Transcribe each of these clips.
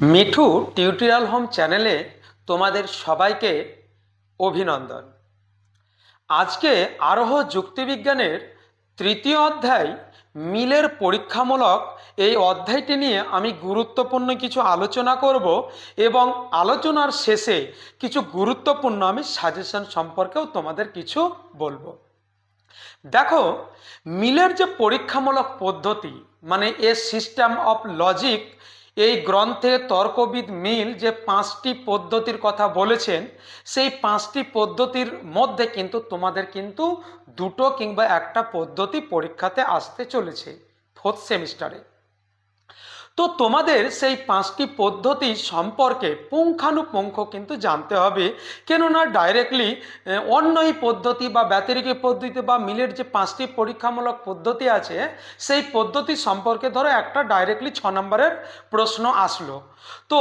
Mithu tutorial home চ্যানেলে তোমাদের সবাইকে অভিনন্দন। আজকে আরোহ যুক্তিবিজ্ঞানের তৃতীয় অধ্যায় মিলের পরীক্ষামূলক এই অধ্যায়টি নিয়ে আমি গুরুত্বপূর্ণ কিছু আলোচনা করব এবং আলোচনার শেষে কিছু গুরুত্বপূর্ণ আমি সাজেশন সম্পর্কেও তোমাদের কিছু বলব। দেখো, মিলের যে পরীক্ষামূলক পদ্ধতি মানে এ সিস্টেম অফ লজিক এই গ্রন্থে তর্কবিদ মিল যে পাঁচটি পদ্ধতির কথা বলেছেন, সেই পাঁচটি পদ্ধতির মধ্যে কিন্তু তোমাদের কিন্তু দুটো কিংবা একটা পদ্ধতি পরীক্ষাতে আসতে চলেছে ফোর্থ সেমিস্টারে তো তোমাদের সেই পাঁচটি পদ্ধতি সম্পর্কে পুঙ্খানুপুঙ্খ কিন্তু জানতে হবে। কেননা ডাইরেক্টলি অন্যই পদ্ধতি বা ব্যতিরিকী পদ্ধতি বা মিলের যে পাঁচটি পরীক্ষামূলক পদ্ধতি আছে, সেই পদ্ধতি সম্পর্কে ধরো একটা ডাইরেক্টলি ছ নম্বরের প্রশ্ন আসলো। তো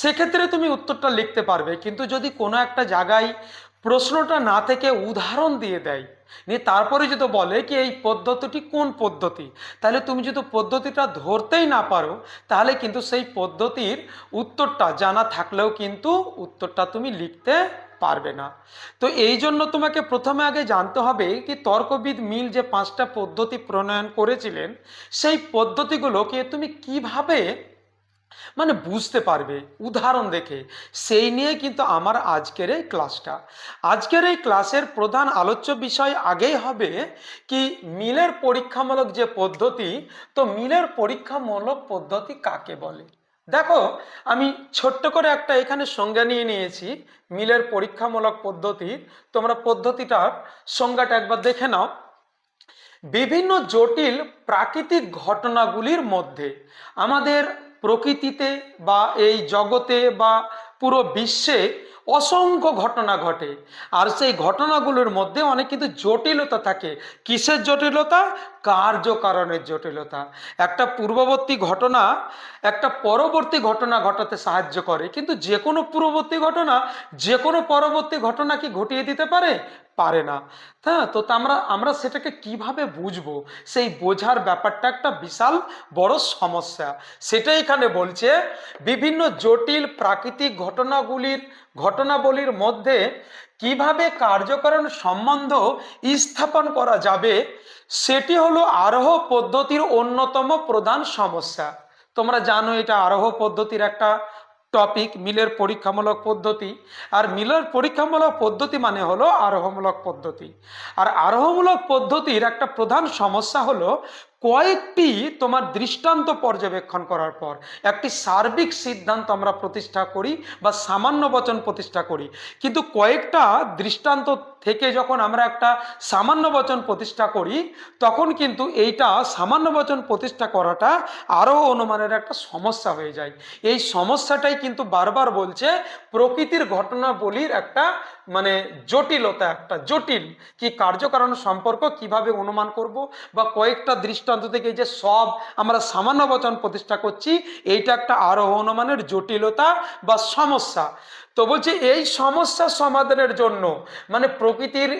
সেক্ষেত্রে তুমি উত্তরটা লিখতে পারবে। কিন্তু যদি কোনো একটা জায়গায় প্রশ্নটা না থেকে উদাহরণ দিয়ে দেয়। নিয়ে তারপরে যদি বলে কি এই পদ্ধতিটি কোন পদ্ধতি? তাহলে তুমি যদি পদ্ধতিটা ধরতেই না পারো, তাহলে কিন্তু সেই পদ্ধতির উত্তরটা জানা থাকলেও কিন্তু উত্তরটা তুমি লিখতে পারবে না। তো এই জন্য তোমাকে প্রথমে আগে জানতে হবে কি তর্কবিদ মিল যে পাঁচটা পদ্ধতি প্রণয়ন করেছিলেন, সেই পদ্ধতিগুলোকে তুমি কীভাবে মানে বুঝতে পারবে, উদাহরণ দেখে। সেই নিয়ে কিন্তু আমার আজকের এই ক্লাসটা। আজকের এই ক্লাসের প্রধান আলোচ্য বিষয় আগেই হবে কি মিলের পরীক্ষামূলক যে পদ্ধতি, তো মিলের পরীক্ষামূলক পদ্ধতি কাকে বলে? দেখো, আমি ছোট্ট করে একটা এখানে সংজ্ঞা নিয়ে নিয়েছি, মিলের পরীক্ষামূলক পদ্ধতি। তোমরা পদ্ধতিটার সংজ্ঞাটা একবার দেখে নাও। বিভিন্ন জটিল প্রাকৃতিক ঘটনাগুলির মধ্যে আমাদের প্রকৃতিতে বা এই জগতে বা পুরো বিশ্বে অসংখ্য ঘটনা ঘটে। আর সেই ঘটনাগুলোর মধ্যে অনেক কিন্তু জটিলতা থাকে। কিসের জটিলতা? কার্যকারণের জটিলতা। একটা পূর্ববর্তী ঘটনা একটা পরবর্তী ঘটনা ঘটাতে সাহায্য করে। কিন্তু যে কোনো পূর্ববর্তী ঘটনা যে কোনো পরবর্তী ঘটনা কি ঘটিয়ে দিতে পারে। পারে না। হ্যাঁ তো আমরা আমরা সেটাকে কীভাবে বুঝব? সেই বোঝার ব্যাপারটা একটা বিশাল বড় সমস্যা। সেটা এখানে বলছে, বিভিন্ন জটিল প্রাকৃতিক ঘটনাগুলির, ঘটনাবলীর মধ্যে কীভাবে কার্যকরণ সম্বন্ধ স্থাপন করা যাবে, সেটি হলো আরোহ পদ্ধতির অন্যতম প্রধান সমস্যা। তোমরা জানো এটা আরোহ পদ্ধতির একটা টপিক মিলের পরীক্ষামূলক পদ্ধতি, আর মিলের পরীক্ষামূলক পদ্ধতি মানে হলো আরোহমূলক পদ্ধতি। আর আরোহমূলক পদ্ধতির একটা প্রধান সমস্যা হলো কয়েকটি তোমার দৃষ্টান্ত পর্যবেক্ষণ করার পর, একটি সার্বিক সিদ্ধান্ত আমরা প্রতিষ্ঠা করি বা সামান্য বচন প্রতিষ্ঠা করি। কিন্তু কয়েকটা দৃষ্টান্ত থেকে যখন আমরা একটা সামান্য বচন প্রতিষ্ঠা করি, তখন কিন্তু এইটা সামান্য বচন প্রতিষ্ঠা করাটা আরও অনুমানের একটা সমস্যা হয়ে যায়। এই সমস্যাটাই কিন্তু বারবার বলছে প্রকৃতির ঘটনাবলীর একটা মানে জটিলতা, একটা জটিল কি কার্যকারণ সম্পর্ক কীভাবে অনুমান করব বা কয়েকটা দৃষ্টান্ত থেকে যে সব আমরা সামান্য বচন প্রতিষ্ঠা করছি, এইটা একটা আরোহ অনুমানের জটিলতা বা সমস্যা। তো বলছি এই সমস্যা সমাধানের জন্য মানে প্রকৃতির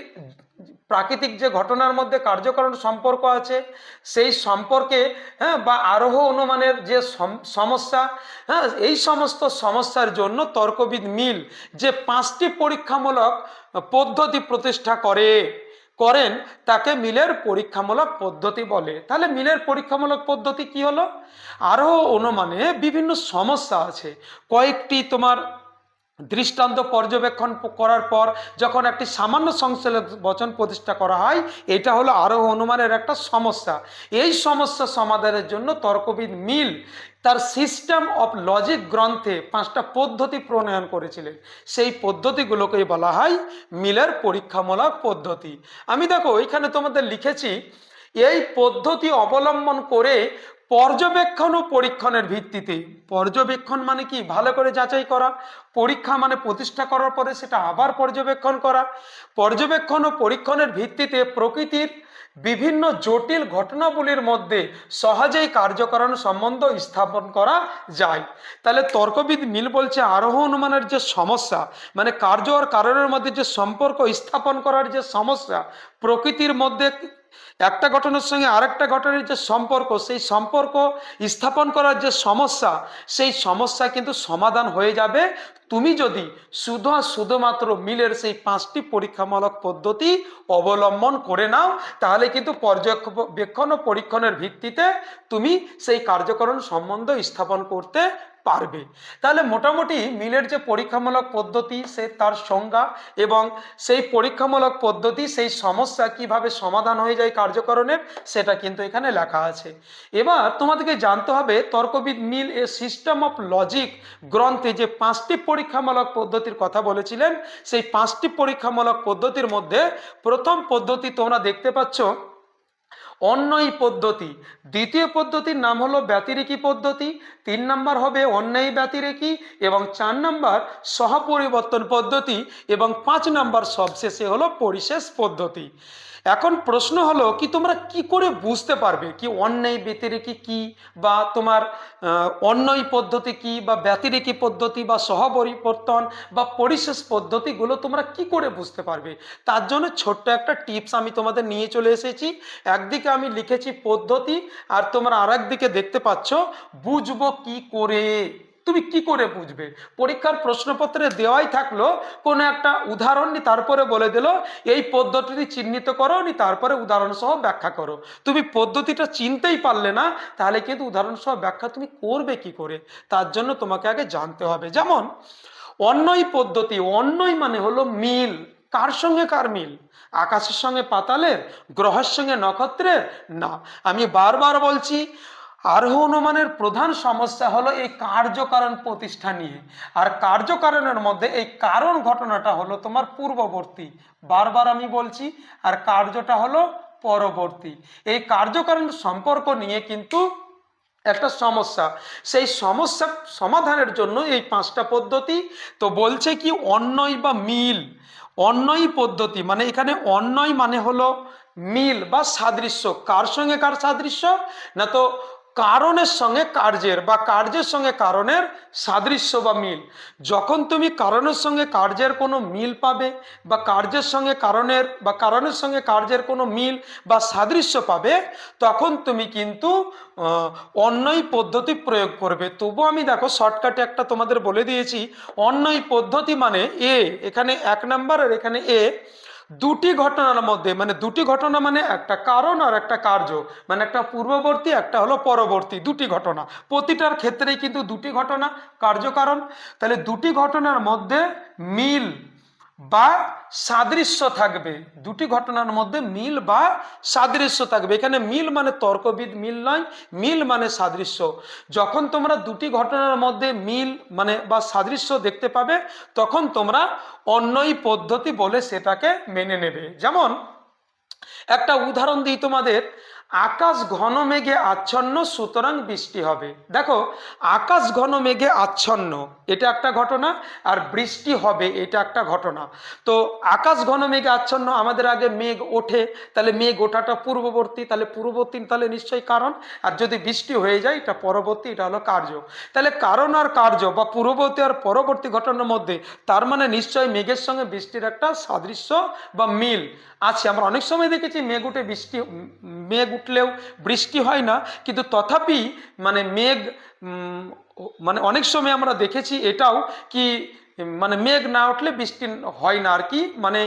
প্রাকৃতিক যে ঘটনার মধ্যে কার্যকরণ সম্পর্ক আছে, সেই সম্পর্কে হ্যাঁ বা আরোহ অনুমানের যে সমস্যা হ্যাঁ এই সমস্ত সমস্যার জন্য তর্কবিদ মিল যে পাঁচটি পরীক্ষামূলক পদ্ধতি প্রতিষ্ঠা করে। করেন, তাকে মিলের পরীক্ষামূলক পদ্ধতি বলে। তাহলে মিলের পরীক্ষামূলক পদ্ধতি কি হলো? আরও অনুমানে বিভিন্ন সমস্যা আছে। কয়েকটি তোমার দৃষ্টান্ত পর্যবেক্ষণ করার পর যখন একটি সামান্য সংশ্লেষ বচন প্রতিষ্ঠা করা হয়, এটা হলো আরও অনুমানের একটা সমস্যা। এই সমস্যা সমাধানের জন্য তর্কবিদ মিল তার সিস্টেম অফ লজিক গ্রন্থে পাঁচটা পদ্ধতি প্রণয়ন করেছিলেন। সেই পদ্ধতিগুলোকেই বলা হয় মিলের পরীক্ষামূলক পদ্ধতি। আমি দেখো, এখানে তোমাদের লিখেছি, এই পদ্ধতি অবলম্বন করে পর্যবেক্ষণ ও পরীক্ষণের ভিত্তিতে। পর্যবেক্ষণ মানে কি? ভালো করে যাচাই করা। পরীক্ষা মানে প্রতিষ্ঠা করার পরে সেটা আবার পর্যবেক্ষণ করা। পর্যবেক্ষণ ও পরীক্ষণের ভিত্তিতে প্রকৃতির বিভিন্ন জটিল ঘটনাবলীর মধ্যে সহজেই কার্যকরণ সম্বন্ধ স্থাপন করা যায়। তাহলে তর্কবিদ মিল বলছে, আরোহ অনুমানের যে সমস্যা মানে কার্য আর কারণের মধ্যে যে সম্পর্ক স্থাপন করার যে সমস্যা, প্রকৃতির মধ্যে একটা ঘটনার সঙ্গে আরেকটা ঘটনার যে সম্পর্ক, সেই সম্পর্ক স্থাপন করার যে সমস্যা, সেই সমস্যা কিন্তু সমাধান হয়ে যাবে। তুমি যদি শুধু শুধুমাত্র মিলের সেই পাঁচটি পরীক্ষামূলক পদ্ধতি অবলম্বন করে নাও, তাহলে কিন্তু পর্যবেক্ষণ ও পরীক্ষণের ভিত্তিতে তুমি সেই কার্যকরণ সম্বন্ধ স্থাপন করতে পারবে। তাহলে মোটামুটি মিলের যে পরীক্ষামূলক পদ্ধতি, সে তার সংজ্ঞা এবং সেই পরীক্ষামূলক পদ্ধতি, সেই সমস্যা কীভাবে সমাধান হয়ে যায় কার্যকরণের, সেটা কিন্তু এখানে লেখা আছে। এবার তোমাদেরকে জানতে হবে, তর্কবিদ Mill a system of logic গ্রন্থে যে পাঁচটি পরীক্ষামূলক পদ্ধতির কথা বলেছিলেন, সেই পাঁচটি পরীক্ষামূলক পদ্ধতির মধ্যে প্রথম পদ্ধতি তোমরা দেখতে পাচ্ছ অন্যই পদ্ধতি। দ্বিতীয় পদ্ধতির নাম হলো ব্যতিরেকি পদ্ধতি, তিন নাম্বার হবে অন্যায় ব্যতিরেকি, এবং চার নাম্বার সহপরিবর্তন পদ্ধতি, এবং পাঁচ নাম্বার সবশেষে হলো পরিশেষ পদ্ধতি। এখন প্রশ্ন হলো কি তোমরা কি করে বুঝতে পারবে কি অন্যায় ব্যতিরেকি কি বা তোমার আহ, অন্যই পদ্ধতি কি বা ব্যতিরেকি পদ্ধতি বা সহপরিবর্তন বা পরিশেষ পদ্ধতিগুলো তোমরা কি করে বুঝতে পারবে? তার জন্য ছোট্ট একটা টিপস আমি তোমাদের নিয়ে চলে এসেছি। একদিকে আমি লিখেছি পদ্ধতি আর তোমরা আর দিকে দেখতে পাচ্ছ বুঝব কি করে? তুমি কি করে বুঝবে? পরীক্ষার প্রশ্নপত্রে দেওয়াই থাকল, কোনো একটা উদাহরণ নি, তারপরে বলে দিল, এই পদ্ধতিটি চিহ্নিত করো নি, তারপরে উদাহরণ সহ ব্যাখ্যা করো। তুমি পদ্ধতিটা চিনতেই পারলে না, তাহলে কিন্তু উদাহরণ সহ ব্যাখ্যা তুমি করবে কি করে? তার জন্য তোমাকে আগে জানতে হবে। যেমন, অন্যই পদ্ধতি, অন্যই মানে হলো মিল। কার সঙ্গে কার মিল? আকাশের সঙ্গে পাতালের, গ্রহের সঙ্গে নক্ষত্রের? না। আমি বারবার বলছি আরোহ অনুমানের প্রধান সমস্যা হলো এই কার্যকারণ প্রতিষ্ঠা নিয়ে। আর কার্যকারণের মধ্যে এই কারণ ঘটনাটা হলো তোমার পূর্ববর্তী। বারবার আমি বলছি, আর কার্যটা হলো পরবর্তী। এই কার্যকারণ সম্পর্ক নিয়ে কিন্তু একটা সমস্যা। সেই সমস্যা সমাধানের জন্য এই পাঁচটা পদ্ধতি, তো বলছে কি অন্যই বা মিল। অন্যই পদ্ধতি মানে এখানে অন্যই মানে হলো মিল বা সাদৃশ্য। কার সঙ্গে কার সাদৃশ্য? না তো কারণের সঙ্গে কার্যের বা কার্যের সঙ্গে কারণের সাদৃশ্য বা মিল। যখন তুমি কারণের সঙ্গে কার্যের কোনো মিল পাবে বা কার্যের সঙ্গে কারণের বা কারণের সঙ্গে কার্যের কোনো মিল বা সাদৃশ্য পাবে, তখন তুমি কিন্তু অন্যই পদ্ধতি প্রয়োগ করবে। তবু আমি দেখো শর্টকাটে একটা তোমাদের বলে দিয়েছি, অন্যই পদ্ধতি মানে এ এখানে এক নাম্বার আর এখানে এ দুটি ঘটনার মধ্যে মানে দুটি ঘটনা মানে একটা কারণ আর একটা কার্য। মানে একটা পূর্ববর্তী, একটা হলো পরবর্তী, দুটি ঘটনা। প্রতিটার ক্ষেত্রেই কিন্তু দুটি ঘটনা কার্যকারণ তাহলে দুটি ঘটনার মধ্যে মিল বা সাদৃশ্য থাকবে। দুটি ঘটনার মধ্যে মিল বা সাদৃশ্য থাকবে। এখানে মিল মানে তর্কবিদ, মিল নয়। মিল মানে সাদৃশ্য। যখন তোমরা দুটি ঘটনার মধ্যে মিল মানে বা সাদৃশ্য দেখতে পাবে, তখন তোমরা অন্যই পদ্ধতি বলে সেটাকে মেনে নেবে। যেমন, একটা উদাহরণ দিই তোমাদের। আকাশ ঘন মেঘে আচ্ছন্ন, সুতরাং বৃষ্টি হবে। দেখো, আকাশ ঘন মেঘে আচ্ছন্ন, এটা একটা ঘটনা, আর বৃষ্টি হবে, এটা একটা ঘটনা। তো আকাশ ঘন মেঘে আচ্ছন্ন, আমাদের আগে মেঘ ওঠে, তাহলে মেঘ ওঠাটা পূর্ববর্তী, তাহলে পূর্ববর্তী তাহলে নিশ্চয়ই কারণ। আর যদি বৃষ্টি হয়ে যায়, এটা পরবর্তী, এটা হলো কার্য। তাহলে কারণ আর কার্য, বা পূর্ববর্তী আর পরবর্তী ঘটনার মধ্যে, তার মানে নিশ্চয়ই মেঘের সঙ্গে বৃষ্টির একটা সাদৃশ্য বা মিল আছে। আমরা অনেক সময় দেখেছি মেঘ উঠে বৃষ্টি মেঘ উঠলেও বৃষ্টি হয় না, কিন্তু তথাপি মানে মেঘ মানে অনেক সময় আমরা দেখেছি এটাও কি মানে মেঘ না উঠলে বৃষ্টি হয় না আর কি মানে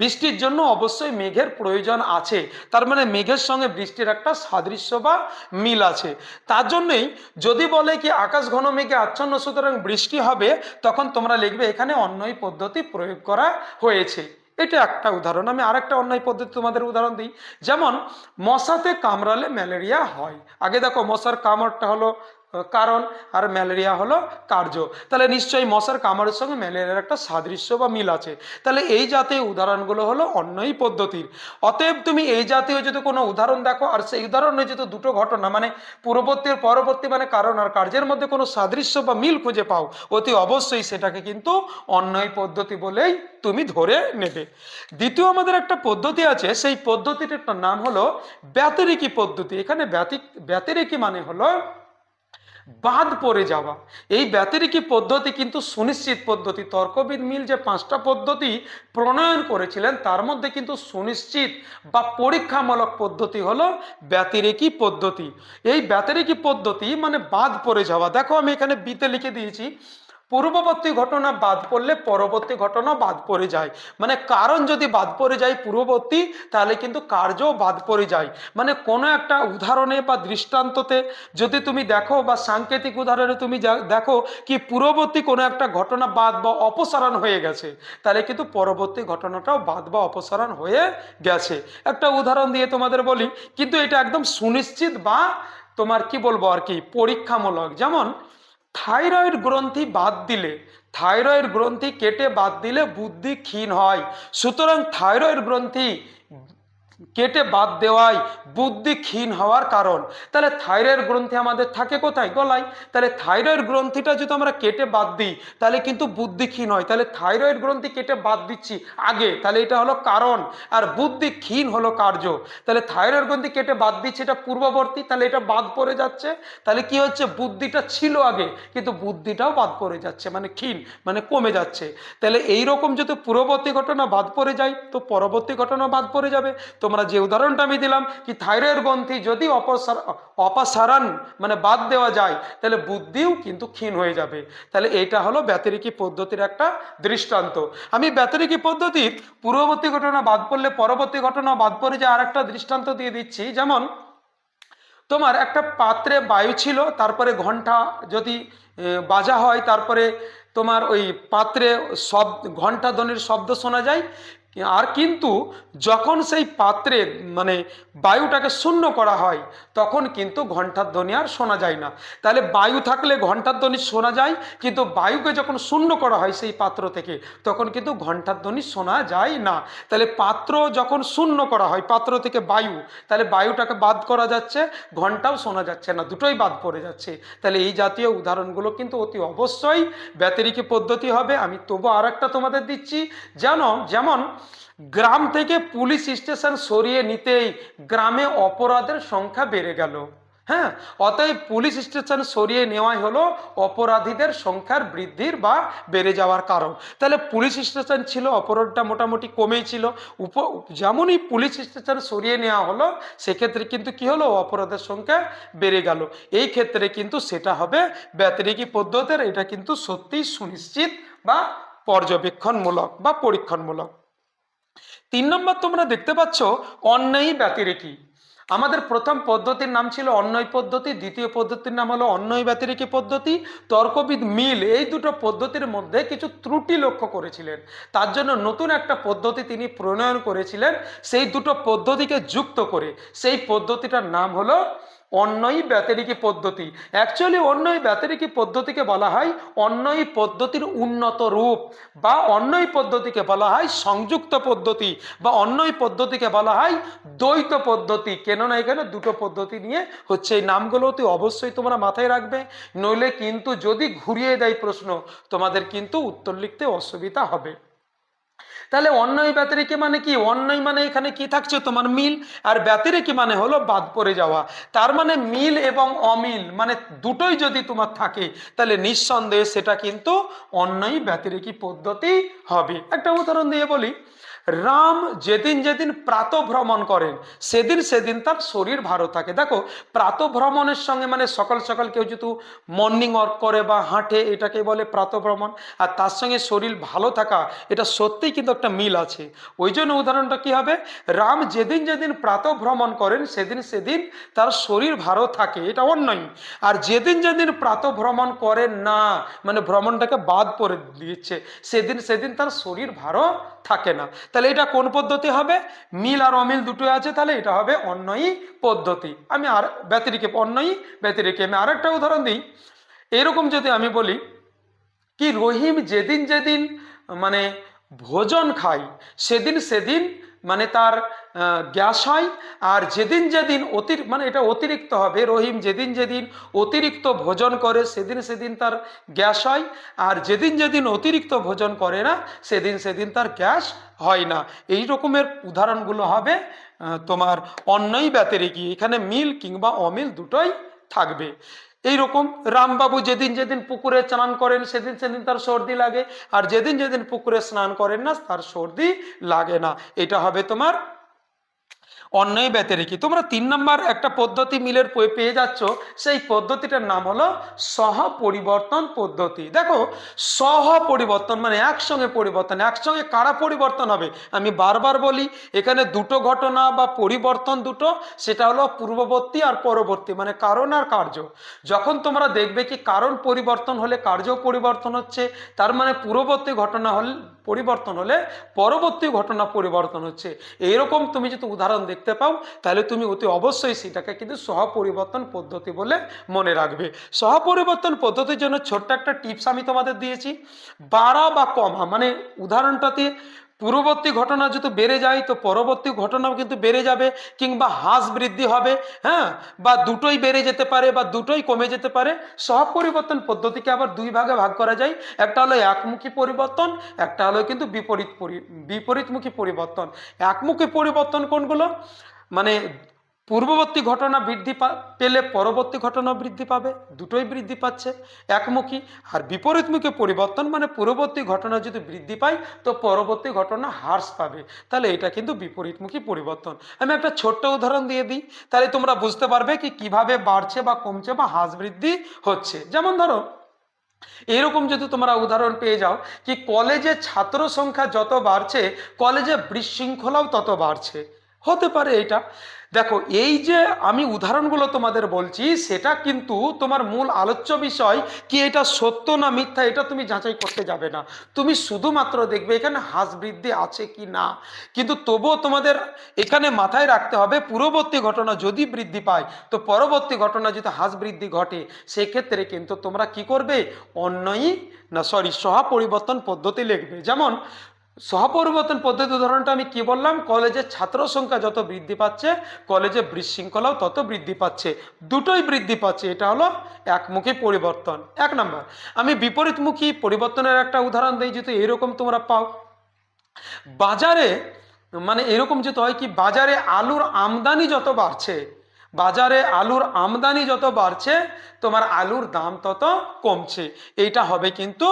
বৃষ্টির জন্য অবশ্যই মেঘের প্রয়োজন আছে। তার মানে মেঘের সঙ্গে বৃষ্টির একটা সাদৃশ্য বা মিল আছে। তার জন্যই যদি বলে কি আকাশ ঘন মেঘে আচ্ছন্ন, সুতরাং বৃষ্টি হবে, তখন তোমরা লিখবে এখানে অন্যই পদ্ধতি প্রয়োগ করা হয়েছে। এটা একটা উদাহরণ। আমি আরেকটা অন্যায় পদ্ধতি তোমাদের উদাহরণ দিই। যেমন, মশাতে কামড়ালে ম্যালেরিয়া হয়। আগে দেখো, মশার কামড়টা হলো কারণ আর ম্যালেরিয়া হলো কার্য। তাহলে নিশ্চয়ই মশার কামড়ের সঙ্গে ম্যালেরিয়ার একটা সাদৃশ্য বা মিল আছে। তাহলে এই জাতীয় উদাহরণগুলো হলো অন্যই পদ্ধতির। অতএব তুমি এই জাতীয় যদি কোনো উদাহরণ দেখো, আর সেই উদাহরণে যদি দুটো ঘটনা মানে পূর্ববর্তী পরবর্তী মানে কারণ আর কার্যের মধ্যে কোনো সাদৃশ্য বা মিল খুঁজে পাও, অতি অবশ্যই সেটাকে কিন্তু অন্যই পদ্ধতি বলেই তুমি ধরে নেবে। দ্বিতীয় আমাদের একটা পদ্ধতি আছে, সেই পদ্ধতিটার নাম হলো ব্যতিরেকি পদ্ধতি। এখানে ব্যতি ব্যতিরেকি মানে হলো বাদ পড়ে যাওয়া। এই ব্যতিরিকী পদ্ধতি কিন্তু সুনিশ্চিত পদ্ধতি। তর্কবিদ মিল যে পাঁচটা পদ্ধতি প্রণয়ন করেছিলেন, তার মধ্যে কিন্তু সুনিশ্চিত বা পরীক্ষামূলক পদ্ধতি হলো ব্যতিরিকী পদ্ধতি। এই ব্যতিরেকী পদ্ধতি মানে বাদ পড়ে যাওয়া। দেখো আমি এখানে বিতে লিখে দিয়েছি। পূর্ববর্তী ঘটনা বাদ পড়লে পরবর্তী ঘটনা বাদ পড়ে যায়। মানে কারণ যদি বাদ পড়ে যায় পূর্ববর্তী, তাহলে কিন্তু কার্যও বাদ পড়ে যায়। মানে কোনো একটা উদাহরণে বা দৃষ্টান্ততে যদি তুমি দেখো বা সাংকেতিক উদাহরণে তুমি দেখো কি পূর্ববর্তী কোনো একটা ঘটনা বাদ বা অপসারণ হয়ে গেছে, তাহলে কিন্তু পরবর্তী ঘটনাটাও বাদ বা অপসারণ হয়ে গেছে। একটা উদাহরণ দিয়ে তোমাদের বলি, কিন্তু এটা একদম সুনিশ্চিত বা তোমার কি বলব আর কি, পরীক্ষামূলক। যেমন থাইরয়েড গ্রন্থি বাদ দিলে, থাইরয়েড গ্রন্থি কেটে বাদ দিলে বুদ্ধি ক্ষীণ হয়। সুতরাং থাইরয়েড গ্রন্থি কেটে বাদ দেওয়াই বুদ্ধি ক্ষীণ হওয়ার কারণ। তাহলে থাইরয়েড গ্রন্থি আমাদের থাকে কোথায়? গলায়। তাহলে থাইরয়েড গ্রন্থিটা যদি আমরা কেটে বাদ দিই, তাহলে কিন্তু বুদ্ধি ক্ষীণ হয়। তাহলে থাইরয়েড গ্রন্থি কেটে বাদ দিচ্ছি আগে, তাহলে এটা হলো কারণ। আর বুদ্ধি ক্ষীণ হলো কার্য। তাহলে থাইরয়েড গ্রন্থি কেটে বাদ দিচ্ছে এটা পূর্ববর্তী, তাহলে এটা বাদ পড়ে যাচ্ছে। তাহলে কি হচ্ছে? বুদ্ধিটা ছিল আগে, কিন্তু বুদ্ধিটাও বাদ পড়ে যাচ্ছে মানে ক্ষীণ মানে কমে যাচ্ছে। তাহলে এই রকম যদি পূর্ববর্তী ঘটনা বাদ পড়ে যায়, তো পরবর্তী ঘটনা বাদ পড়ে যাবে। তোমরা যে উদাহরণটা আমি দিলাম কি থাইরয়েড গ্রন্থি যদি অপসার, অপসারণ মানে বাদ দেওয়া যায়, তাহলে বুদ্ধিও কিন্তু ক্ষীণ হয়ে যাবে। তাহলে এইটা হলো ব্যতিরিকী পদ্ধতির একটা দৃষ্টান্ত। আমি ব্যতিরিকী পদ্ধতির পূর্ববর্তী ঘটনা বাদ পড়লে পরবর্তী ঘটনা বাদ পড়ে যায় আর একটা দৃষ্টান্ত দিয়ে দিচ্ছি। যেমন, তোমার একটা পাত্রে বায়ু ছিল, তারপরে ঘণ্টা যদি বাজা হয়, তারপরে তোমার ওই পাত্রে শব্দ ঘণ্টা ধ্বনির শব্দ শোনা যায় আর কিন্তু যখন সেই পাত্রে মানে বায়ুটাকে শূন্য করা হয়, তখন কিন্তু ঘণ্টার ধ্বনি আর শোনা যায় না। তাহলে বায়ু থাকলে ঘণ্টার ধ্বনি শোনা যায়, কিন্তু বায়ুকে যখন শূন্য করা হয় সেই পাত্র থেকে, তখন কিন্তু ঘণ্টার ধ্বনি শোনা যায় না। তাহলে পাত্র যখন শূন্য করা হয়, পাত্র থেকে বায়ু, তাহলে বায়ুটাকে বাদ করা যাচ্ছে ঘন্টাও শোনা যাচ্ছে না, দুটোই বাদ পড়ে যাচ্ছে। তাহলে এই জাতীয় উদাহরণগুলো কিন্তু অতি অবশ্যই ব্যতিরিকী পদ্ধতি হবে। আমি তবু আর তোমাদের দিচ্ছি। যেন, যেমন গ্রাম থেকে পুলিশ স্টেশন সরিয়ে নিতেই গ্রামে অপরাধের সংখ্যা বেড়ে গেল। হ্যাঁ অতএব পুলিশ স্টেশন সরিয়ে নেওয়াই হলো অপরাধীদের সংখ্যার বৃদ্ধির বা বেড়ে যাওয়ার কারণ। তাহলে পুলিশ স্টেশন ছিল, অপরাধটা মোটামুটি কমেই ছিল। উপ, যেমনই পুলিশ স্টেশন সরিয়ে নেওয়া হলো, সেক্ষেত্রে কিন্তু কি হলো? অপরাধের সংখ্যা বেড়ে গেল। এই ক্ষেত্রে কিন্তু সেটা হবে ব্যতিরিকী পদ্ধতির, এটা কিন্তু সত্যিই সুনিশ্চিত বা পর্যবেক্ষণমূলক বা পরীক্ষণমূলক। তিন নম্বর তোমরা দেখতে পাচ্ছ অন্যায়ী ব্যতিরেকী। আমাদের প্রথম পদ্ধতির নাম ছিল অন্যয় পদ্ধতি, দ্বিতীয় পদ্ধতির নাম হলো অন্যয় ব্যতিরেকী পদ্ধতি। তর্কবিদ মিল এই দুটো পদ্ধতির মধ্যে কিছু ত্রুটি লক্ষ্য করেছিলেন। তার জন্য নতুন একটা পদ্ধতি তিনি প্রণয়ন করেছিলেন। সেই দুটো পদ্ধতিকে যুক্ত করে সেই পদ্ধতিটার নাম হলো অন্যয়ী ব্যতিরিকী পদ্ধতি। অ্যাকচুয়ালি অন্যই ব্যতিরিকী পদ্ধতিকে বলা হয় অন্যই পদ্ধতির উন্নত রূপ বা অন্যই পদ্ধতিকে বলা হয় সংযুক্ত পদ্ধতি বা অন্যই পদ্ধতিকে বলা হয় দ্বৈত পদ্ধতি। কেননা এখানে দুটো পদ্ধতি নিয়ে হচ্ছে এই নামগুলো অতি অবশ্যই তোমরা মাথায় রাখবে। নইলে কিন্তু যদি ঘুরিয়ে দেয় প্রশ্ন, তোমাদের কিন্তু উত্তর লিখতে অসুবিধা হবে। তাহলে অন্যয় ব্যতিরেকি মানে কি? অন্যয় মানে এখানে কি থাকছে? তোমার মিল। আর ব্যতিরেকি মানে হলো বাদ পড়ে যাওয়া। তার মানে মিল এবং অমিল মানে দুটোই যদি তোমার থাকে, তাহলে নিঃসন্দেহে সেটা কিন্তু অন্যই ব্যতিরেকি পদ্ধতি হবে। একটা উদাহরণ দিয়ে বলি। রাম যেদিন যেদিন প্রাত ভ্রমণ করেন, সেদিন সেদিন তার শরীর ভালো থাকে। দেখো প্রাত ভ্রমণের সঙ্গে মানে সকাল সকাল কেউ যেহেতু মর্নিং ওয়ার্ক করে বা হাঁটে, এটাকে বলে প্রাত ভ্রমণ আর তার সঙ্গে শরীর ভালো থাকা, এটা সত্যিই কিন্তু একটা মিল আছে। ওই জন্য উদাহরণটা কি হবে? রাম যেদিন যেদিন প্রাত ভ্রমণ করেন, সেদিন সেদিন তার শরীর ভালো থাকে, এটা অন্যই। আর যেদিন যেদিন প্রাত ভ্রমণ করেন না মানে ভ্রমণটাকে বাদ করে দিচ্ছে, সেদিন সেদিন তার শরীর ভালো থাকে না। তাহলে এটা কোন পদ্ধতি হবে? মিল আর অমিল দুটো আছে, তাহলে এটা হবে অন্যই পদ্ধতি। আমি আর ব্যতিরিকে, অন্যই ব্যতিরিকে। আমি আরেকটা উদাহরণ দিই। এরকম যদি আমি বলি, কি রহিম যেদিন যেদিন মানে ভোজন খাই সেদিন সেদিন মানে তার গ্যাস হয় আর যেদিন যেদিন অতির মানে এটা অতিরিক্ত হবে, রহিম যেদিন যেদিন অতিরিক্ত ভোজন করে, সেদিন সেদিন তার গ্যাস হয় আর যেদিন যেদিন অতিরিক্ত ভোজন করে না, সেদিন সেদিন তার গ্যাস হয় না। এই রকমের উদাহরণগুলো হবে তোমার অন্যই ব্যতিরেকি। এখানে মিল কিংবা অমিল দুটোই থাকবে। এই রকম রামবাবু যেদিন যেদিন পুকুরে স্নান করেন, সেদিন সেদিন তার সর্দি লাগে। আর যেদিন যেদিন পুকুরে স্নান করেন না, তার সর্দি লাগে না। এটা হবে তোমার অন্যায় ব্যতিরেকি। তোমরা তিন নম্বর একটা পদ্ধতি মিলের পেয়ে যাচ্ছ, সেই পদ্ধতিটার নাম হলো সহ পরিবর্তন পদ্ধতি। দেখো সহ পরিবর্তন মানে একসঙ্গে পরিবর্তন। একসঙ্গে কারা পরিবর্তন হবে? আমি বারবার বলি, এখানে দুটো ঘটনা বা পরিবর্তন দুটো, সেটা হলো পূর্ববর্তী আর পরবর্তী মানে কারণ আর কার্য। যখন তোমরা দেখবে কি কারণ পরিবর্তন হলে কার্য পরিবর্তন হচ্ছে, তার মানে পূর্ববর্তী ঘটনা হল, পরিবর্তন হলে পরবর্তী ঘটনা পরিবর্তন হচ্ছে। এইরকম তুমি যদি উদাহরণ দেখতে পাও, তাহলে তুমি অতি অবশ্যই সেটাকে কিন্তু সহপরিবর্তন পদ্ধতি বলে মনে রাখবে। সহপরিবর্তন পদ্ধতির জন্য ছোট্ট একটা টিপস আমি তোমাদের দিয়েছি। বাড়া বা কমা মানে উদাহরণটাতে পূর্ববর্তী ঘটনা যদি বেড়ে যায়, তো পরবর্তী ঘটনাও কিন্তু বেড়ে যাবে কিংবা হ্রাস বৃদ্ধি হবে হ্যাঁ? বা দুটোই বেড়ে যেতে পারে বা দুটোই কমে যেতে পারে। সব পরিবর্তন পদ্ধতিকে আবার দুই ভাগে ভাগ করা যায়। একটা হলো একমুখী পরিবর্তন, একটা হলো কিন্তু বিপরীত বিপরীতমুখী পরিবর্তন। একমুখী পরিবর্তন কোনগুলো? মানে পূর্ববর্তী ঘটনা বৃদ্ধি পেলে পরবর্তী ঘটনা বৃদ্ধি পাবে, দুটোই বৃদ্ধি পাচ্ছে। একমুখী আর বিপরীতমুখী পরিবর্তন মানে পূর্ববর্তী ঘটনা যদি বৃদ্ধি পায়, তো পরবর্তী ঘটনা হ্রাস পাবে। তাহলে এটা কিন্তু বিপরীতমুখী পরিবর্তন। আমি একটা ছোট্ট উদাহরণ দিয়ে দিই। তাহলে তোমরা বুঝতে পারবে কি কীভাবে বাড়ছে বা কমছে বা হ্রাস বৃদ্ধি হচ্ছে। যেমন ধরো, এরকম যদি তোমরা উদাহরণ পেয়ে যাও কি কলেজে ছাত্র সংখ্যা যত বাড়ছে, কলেজে বিশৃঙ্খলাও তত বাড়ছে। হতে পারে এটা। দেখো, এই যে আমি উদাহরণগুলো তোমাদের বলছি, সেটা কিন্তু তোমার মূল আলোচ্য বিষয় কি এটা সত্য না মিথ্যা, এটা তুমি যাচাই করতে যাবে না। তুমি শুধুমাত্র দেখবে এখানে হ্রাস বৃদ্ধি আছে কি না। কিন্তু তবুও তোমাদের এখানে মাথায় রাখতে হবে, পূর্ববর্তী ঘটনা যদি বৃদ্ধি পায়, তো পরবর্তী ঘটনা যদি হ্রাস বৃদ্ধি ঘটে, সেক্ষেত্রে কিন্তু তোমরা কি করবে? অন্যই না সরি সহপরিবর্তন পদ্ধতি লিখবে। যেমন সহপরিবর্তন পদ্ধতি উদাহরণটা আমি কি বললাম? কলেজের ছাত্র সংখ্যা যত বৃদ্ধি পাচ্ছে কলেজে বিশৃঙ্খলাও তত বৃদ্ধি পাচ্ছে। দুটোই বৃদ্ধি পাচ্ছে, এটা হলো একমুখী পরিবর্তন। এক নম্বর, আমি বিপরীতমুখী পরিবর্তনের একটা উদাহরণ দিই যদি এরকম তোমরা পাও। বাজারে মানে এরকম যেতে হয় কি, বাজারে আলুর আমদানি যত বাড়ছে বাজারে আলুর আমদানি যত বাড়ছে, তোমার আলুর দাম তত কমছে। এইটা হবে কিন্তু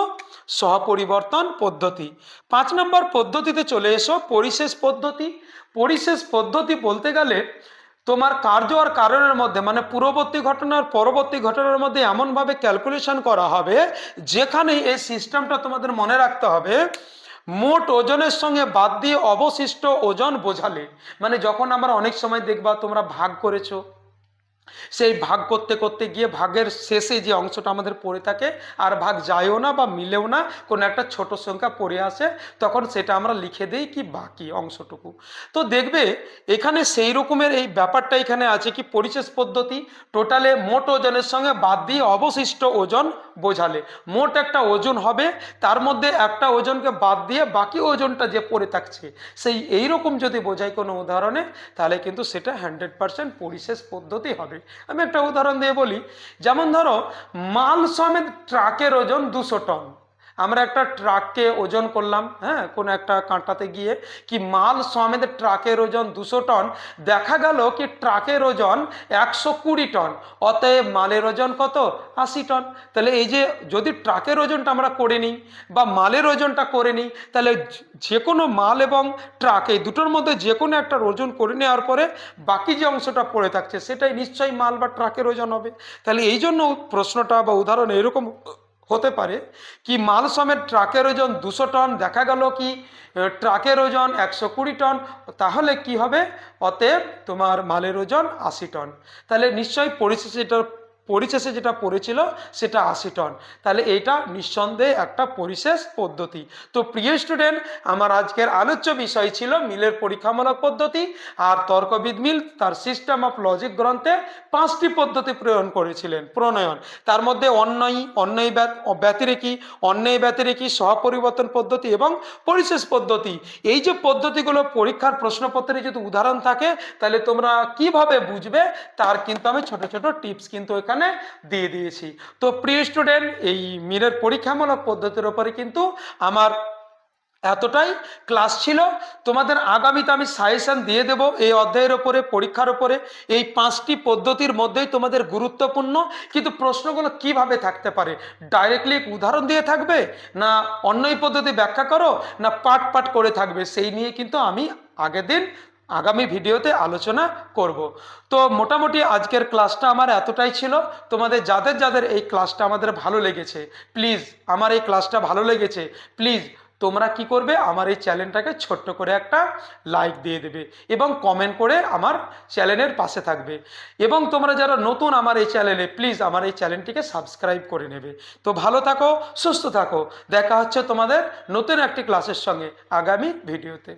সহপরিবর্তন পদ্ধতি। পাঁচ নম্বর পদ্ধতিতে চলে এসো, পরিশেষ পদ্ধতি। পরিশেষ পদ্ধতি বলতে গেলে তোমার কার্য আর কারণের মধ্যে মানে পূর্ববর্তী ঘটনার পরবর্তী ঘটনার মধ্যে এমনভাবে ক্যালকুলেশন করা হবে, যেখানে এই সিস্টেমটা তোমাদের মনে রাখতে হবে মোট ওজনের সঙ্গে বাদ দিয়ে অবশিষ্ট ওজন বোঝালে মানে যখন আমরা অনেক সময় দেখবা তোমরা ভাগ করেছ, সেই ভাগ করতে করতে গিয়ে ভাগের শেষে যে অংশটা আমাদের পড়ে থাকে, আর ভাগ যায়ও না বা মিলেও না, কোনো একটা ছোট সংখ্যা পড়ে আসে, তখন সেটা আমরা লিখে দিই কি বাকি অংশটুকু। তো দেখবে, এখানে সেই রকমের এই ব্যাপারটা এখানে আছে কি পরিশেষ পদ্ধতি, টোটালে মোট ওজনের সঙ্গে বাদ দিয়ে অবশিষ্ট ওজন বোঝালে। মোট একটা ওজন হবে, তার মধ্যে একটা ওজনকে বাদ দিয়ে বাকি ওজনটা যে পড়ে থাকছে, সেই এই রকম যদি বোঝাই কোনো উদাহরণে, তাহলে কিন্তু সেটা হান্ড্রেড পারসেন্ট পরিশেষ পদ্ধতি হবে। আমি একটা উদাহরণ দিয়ে বলি, যেমন ধরো, মাল সমেত ট্রাকের ওজন দুশো টন। আমরা একটা ট্রাককে ওজন করলাম হ্যাঁ কোনো একটা কাঁটাতে গিয়ে, কি মাল সমেত ট্রাকের ওজন দুশো টন, দেখা গেল কি ট্রাকের ওজন একশো কুড়ি টন, অতএব মালের ওজন কত? আশি টন। তাহলে এই যে যদি ট্রাকের ওজনটা আমরা করে নিই বা মালের ওজনটা করে নিই, তাহলে যে- যে কোনো মাল এবং ট্রাক, এই দুটোর মধ্যে যে কোনো একটা ওজন করে নেওয়ার পরে বাকি যে অংশটা পড়ে থাকছে, সেটাই নিশ্চয়ই মাল বা ট্রাকের ওজন হবে। তাহলে এই জন্য প্রশ্নটা বা উদাহরণ এরকম হতে পারে। কি মাল সমেত ট্রাকের ওজন দুশো টন দেখা গেল কি ট্রাকের ওজন একশো কুড়ি টন, তাহলে কি হবে? অতএব তোমার মালের ওজন আশি টন। তাহলে নিশ্চয়ই পরিশেষে এটার পরিশেষে যেটা পড়েছিল, সেটা আশি টন তাহলে এইটা নিঃসন্দেহে একটা পরিশেষ পদ্ধতি। তো প্রিয় স্টুডেন্ট আমার আজকের আলোচ্য বিষয় ছিল মিলের পরীক্ষামূলক পদ্ধতি আর তর্কবিদ মিল তার সিস্টেম অফ লজিক গ্রন্থে পাঁচটি পদ্ধতি প্রয়োগ করেছিলেন। প্রণয়ন, তার মধ্যে অন্যয় ব্যত- ব্যতিরেকী অন্যায় ব্যতিরেকী সহপরিবর্তন পদ্ধতি এবং পরিশেষ পদ্ধতি। এই যে পদ্ধতিগুলো পরীক্ষার প্রশ্নপত্রে যদি উদাহরণ থাকে, তাহলে তোমরা কীভাবে বুঝবে, তার কিন্তু আমি ছোট ছোট টিপস কিন্তু এখানে দিয়ে দিয়েছি। তো প্রিয় স্টুডেন্ট এই মিরের পরীক্ষামূলক পদ্ধতির ওপরে কিন্তু আমার এতটাই ক্লাস ছিল। তোমাদের আগামীতে আমি সাজেশন দিয়ে দেব এই অধ্যায়ের ওপরে পরীক্ষার ওপরে এই পাঁচটি পদ্ধতির মধ্যেই তোমাদের গুরুত্বপূর্ণ। কিন্তু প্রশ্নগুলো কীভাবে থাকতে পারে? ডাইরেক্টলি উদাহরণ দিয়ে থাকবে? না অন্যই পদ্ধতি ব্যাখ্যা করো? না পাট পাট করে থাকবে? সেই নিয়ে কিন্তু আমি আগের দিন আগামী ভিডিওতে আলোচনা করব। তো মোটামুটি আজকের ক্লাসটা আমার এতটাই ছিল। তোমাদের যাদের যাদের এই ক্লাসটা আমাদের ভালো লেগেছে, প্লিজ আমার এই ক্লাসটা ভালো লেগেছে, প্লিজ তোমরা কি করবে? আমার এই চ্যানেলটাকে ছোট্ট করে একটা লাইক দিয়ে দেবে এবং কমেন্ট করে আমার চ্যানেলের পাশে থাকবে। এবং তোমরা যারা নতুন আমার এই চ্যানেলে, প্লিজ আমার এই চ্যানেলটিকে সাবস্ক্রাইব করে নেবে। তো ভালো থাকো, সুস্থ থাকো। দেখা হচ্ছে তোমাদের নতুন একটি ক্লাসের সঙ্গে আগামী ভিডিওতে।